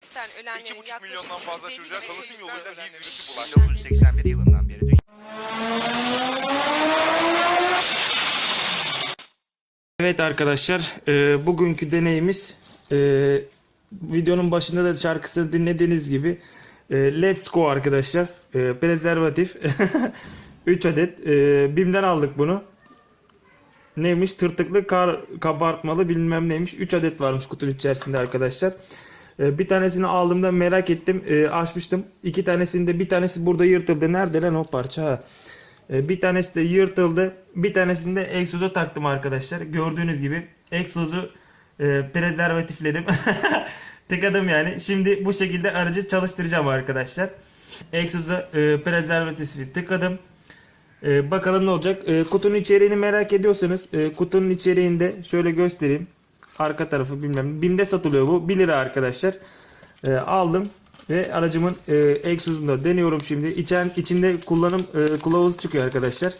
Pakistan'dan ölenlerin 2,5 yaklaşık milyondan fazla 150 çocuğa virüsten yoluyla HIV virüsü bulaştı. 1981 yılından beri dünya Evet arkadaşlar, e, bugünkü deneyimiz e, videonun başında da şarkısını dinlediğiniz gibi e, Let's Go arkadaşlar. E, prezervatif 3 adet e, BİM'den aldık bunu. Neymiş? Tırtıklı kar kabartmalı bilmem neymiş. 3 adet varmış kutunun içerisinde arkadaşlar. E, bir tanesini aldığımda merak ettim. E, açmıştım. İki tanesinde bir tanesi burada yırtıldı. Nerede lan o parça? Ha. E, Bir tanesi de yırtıldı. Bir tanesini de egzoza taktım arkadaşlar. Gördüğünüz gibi egzozu e, prezervatifledim. Tıkadım yani. Şimdi bu şekilde aracı çalıştıracağım arkadaşlar. Egzoza e, prezervatifi tıkadım. E, bakalım ne olacak. E, kutunun içeriğini merak ediyorsanız e, kutunun içeriğinde şöyle göstereyim. Arka tarafı bilmem. BİM'de satılıyor bu. 1 lira arkadaşlar. E, aldım ve aracımın e, egzozunda deniyorum şimdi. İçen, içinde kullanım e, kılavuzu çıkıyor arkadaşlar.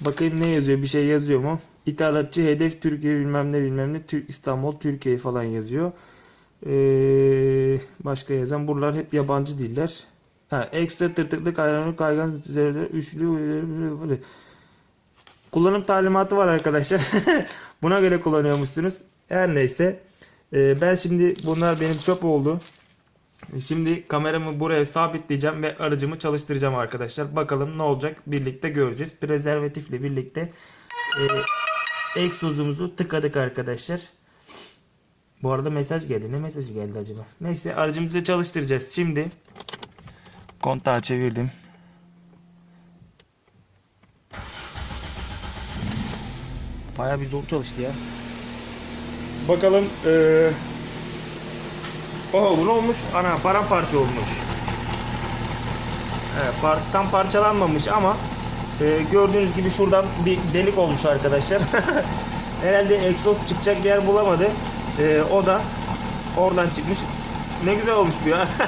Bakayım ne yazıyor? Bir şey yazıyor mu? İthalatçı hedef Türkiye bilmem ne bilmem ne Tür- İstanbul Türkiye falan yazıyor. Ee, başka yazan buralar hep yabancı diller. Ha, ekstra tırtıklı kayganlık kaygan üzerinde üçlü. Kullanım talimatı var arkadaşlar. Buna göre kullanıyormuşsunuz. Her neyse. Ee, ben şimdi bunlar benim çöp oldu. Şimdi kameramı buraya sabitleyeceğim ve aracımı çalıştıracağım arkadaşlar. Bakalım ne olacak birlikte göreceğiz. Prezervatifle birlikte e, egzozumuzu tıkadık arkadaşlar. Bu arada mesaj geldi. Ne mesajı geldi acaba? Neyse aracımızı çalıştıracağız. Şimdi kontağı çevirdim. Baya bir zor çalıştı ya. Bakalım eee Oho bu ne olmuş? Ana paramparça olmuş. Evet, tam parçalanmamış ama e, gördüğünüz gibi şuradan bir delik olmuş arkadaşlar. Herhalde egzoz çıkacak yer bulamadı. E, o da oradan çıkmış. Ne güzel olmuş bu ya.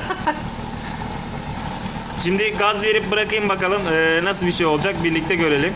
Şimdi gaz verip bırakayım bakalım e, nasıl bir şey olacak birlikte görelim.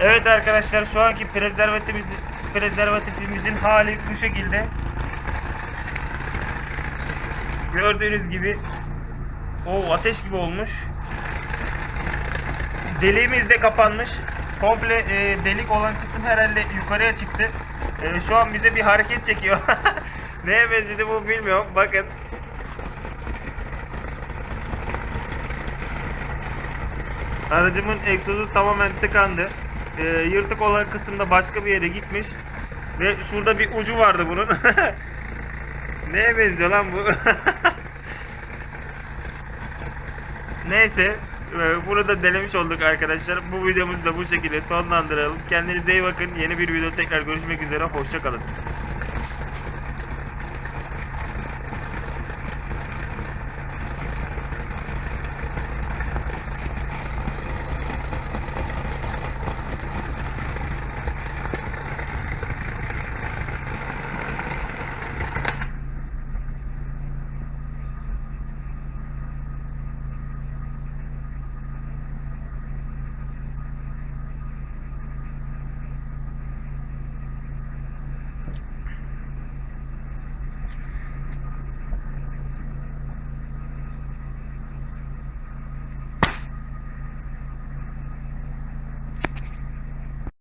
Evet arkadaşlar şu anki prezervatifimiz, prezervatifimizin hali bu şekilde. Gördüğünüz gibi o ateş gibi olmuş. Deliğimiz de kapanmış. Komple e, delik olan kısım herhalde yukarıya çıktı. E, şu an bize bir hareket çekiyor. Neye benzedi bu bilmiyorum. Bakın. Aracımın egzozu tamamen tıkandı. Ee, yırtık olan kısımda başka bir yere gitmiş. Ve şurada bir ucu vardı bunun. Neye benziyor lan bu? Neyse. e, Bunu da denemiş olduk arkadaşlar. Bu videomuzu da bu şekilde sonlandıralım. Kendinize iyi bakın. Yeni bir video tekrar görüşmek üzere. Hoşçakalın.